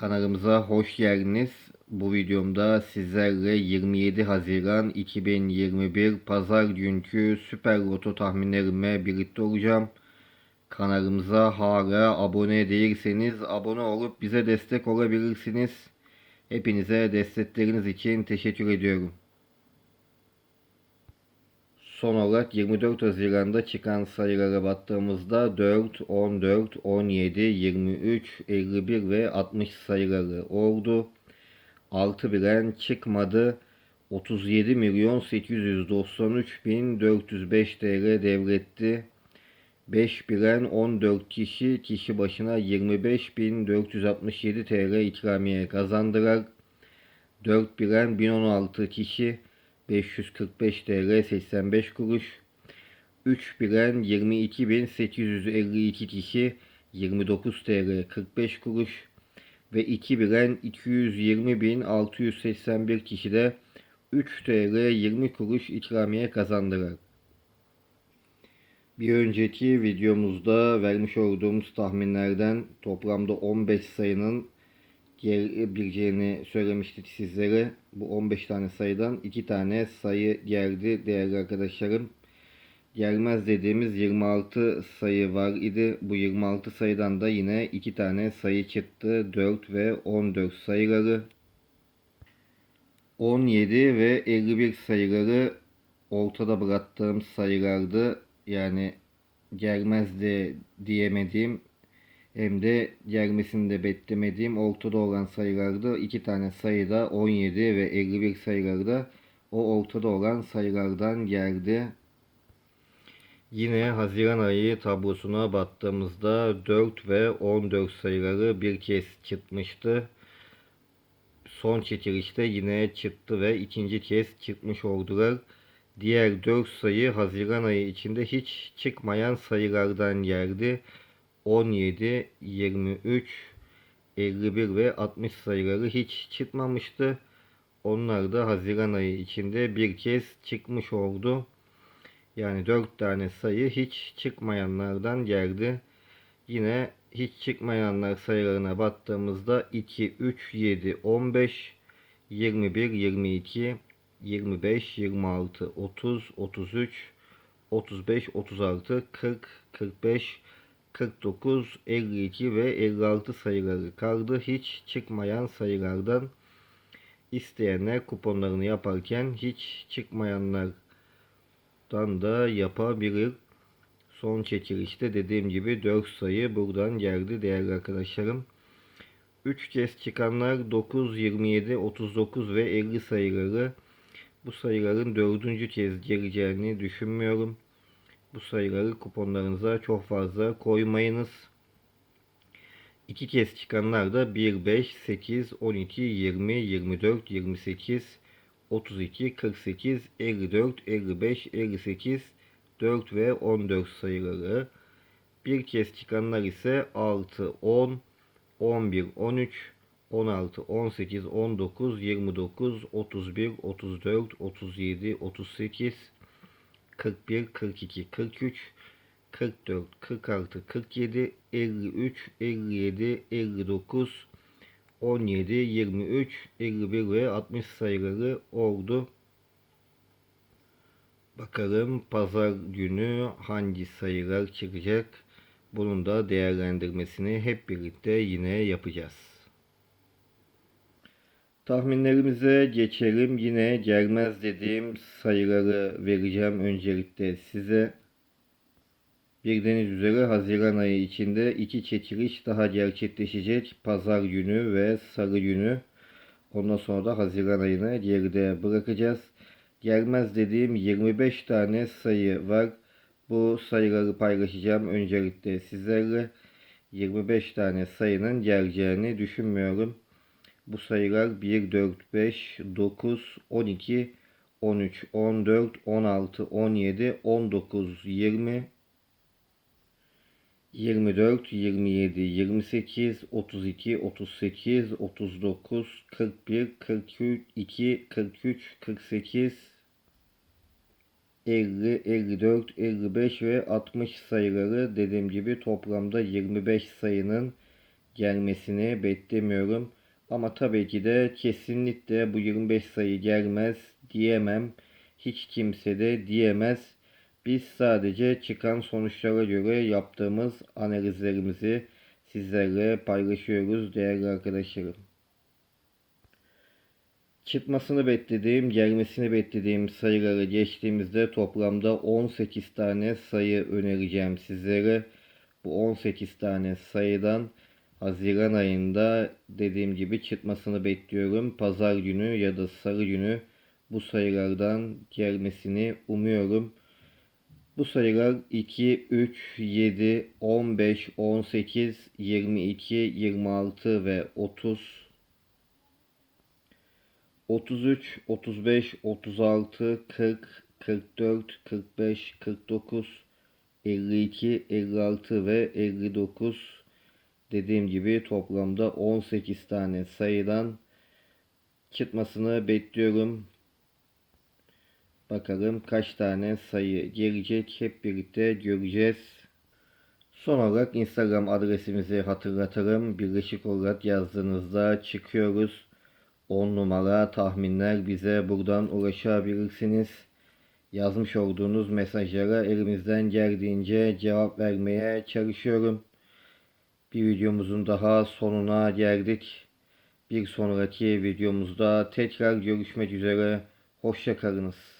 Kanalımıza hoş geldiniz. Bu videomda sizlerle 27 Haziran 2021 Pazar günkü Süper Loto tahminlerime birlikte olacağım. Kanalımıza hala abone değilseniz abone olup bize destek olabilirsiniz. Hepinize destekleriniz için teşekkür ediyorum. Son olarak 24 Haziran'da çıkan sayılara baktığımızda 4, 14, 17, 23, 51 ve 60 sayıları oldu. 6 bilen çıkmadı. 37 milyon 893 bin 405 TL devretti. 5 bilen 14 kişi kişi başına 25 bin 467 TL ikramiye kazandılar. 4 bilen 1016 kişi 545 TL 85 kuruş. 3 bilen 22.852 kişi 29 TL 45 kuruş ve 2 bilen 220.681 kişi de 3 TL 20 kuruş ikramiye kazandılar. Bir önceki videomuzda vermiş olduğumuz tahminlerden toplamda 15 sayının gelebileceğini söylemiştik sizlere. Bu 15 tane sayıdan 2 tane sayı geldi değerli arkadaşlarım. Gelmez dediğimiz 26 sayı var idi. Bu 26 sayıdan da yine 2 tane sayı çıktı. 4 ve 14 sayıları. 17 ve 51 sayıları ortada bıraktığım sayılardı. Yani gelmezdi diyemediğim hem de gelmesini de beklemediğim ortada olan sayılarda iki tane sayıda 17 ve 51 sayılarda o ortada olan sayılardan geldi. Yine Haziran ayı tablosuna baktığımızda 4 ve 14 sayıları bir kez çıkmıştı. Son çekilişte yine çıktı ve ikinci kez çıkmış oldular. Diğer 4 sayı Haziran ayı içinde hiç çıkmayan sayılardan geldi. 17, 23, 51 ve 60 sayıları hiç çıkmamıştı. Onlar da Haziran ayı içinde bir kez çıkmış oldu. Yani 4 tane sayı hiç çıkmayanlardan geldi. Yine hiç çıkmayanlar sayılarına baktığımızda 2, 3, 7, 15, 21, 22, 25, 26, 30, 33, 35, 36, 40, 45, 49, 52 ve 56 sayıları kaldı. Hiç çıkmayan sayılardan isteyenler kuponlarını yaparken hiç çıkmayanlardan da yapabilir. Son çekilişte dediğim gibi 4 sayı buradan geldi değerli arkadaşlarım. 3 kez çıkanlar 9, 27, 39 ve 50 sayıları. Bu sayıların dördüncü kez geleceğini düşünmüyorum. Bu sayıları kuponlarınıza çok fazla koymayınız. İki kez çıkanlar da 1, 5, 8, 12, 20, 24, 28, 32, 48, 54, 55, 58, 4 ve 14 sayıları. Bir kez çıkanlar ise 6, 10, 11, 13, 16, 18, 19, 29, 31, 34, 37, 38, 41, 42, 43, 44, 46, 47, 53, 57, 59, 17, 23, 51 ve 60 sayıları oldu. Bakalım pazar günü hangi sayılar çıkacak. Bunun da değerlendirmesini hep birlikte yine yapacağız. Tahminlerimize geçelim. Yine gelmez dediğim sayıları vereceğim öncelikle size. Bildiğiniz üzere Haziran ayı içinde iki çekiliş daha gerçekleşecek. Pazar günü ve Salı günü. Ondan sonra da Haziran ayını geride bırakacağız. Gelmez dediğim 25 tane sayı var. Bu sayıları paylaşacağım öncelikle sizlerle. 25 tane sayının geleceğini düşünmüyorum. Bu sayılar 1, 4, 5, 9, 12, 13, 14, 16, 17, 19, 20, 24, 27, 28, 32, 38, 39, 41, 42, 43, 48, 50, 54, 55 ve 60 sayıları dediğim gibi toplamda 25 sayının gelmesini beklemiyorum. Ama tabii ki de kesinlikle bu 25 sayı gelmez diyemem. Hiç kimse de diyemez. Biz sadece çıkan sonuçlara göre yaptığımız analizlerimizi sizlerle paylaşıyoruz değerli arkadaşlarım. Çıkmasını beklediğim, gelmesini beklediğim sayıları geçtiğimizde toplamda 18 tane sayı önereceğim sizlere. Bu 18 tane sayıdan Haziran ayında dediğim gibi çıkmasını bekliyorum. Pazar günü ya da salı günü bu sayılardan gelmesini umuyorum. Bu sayılar 2, 3, 7, 15, 18, 22, 26 ve 30. 33, 35, 36, 40, 44, 45, 49, 52, 56 ve 59 dediğim gibi toplamda 18 tane sayıdan çıkmasını bekliyorum. Bakalım kaç tane sayı gelecek hep birlikte göreceğiz. Son olarak Instagram adresimizi hatırlatırım. Birleşik olarak yazdığınızda çıkıyoruz. 10 numara tahminler bize buradan ulaşabilirsiniz. Yazmış olduğunuz mesajlara elimizden geldiğince cevap vermeye çalışıyorum. Bir videomuzun daha sonuna geldik. Bir sonraki videomuzda tekrar görüşmek üzere. Hoşçakalınız.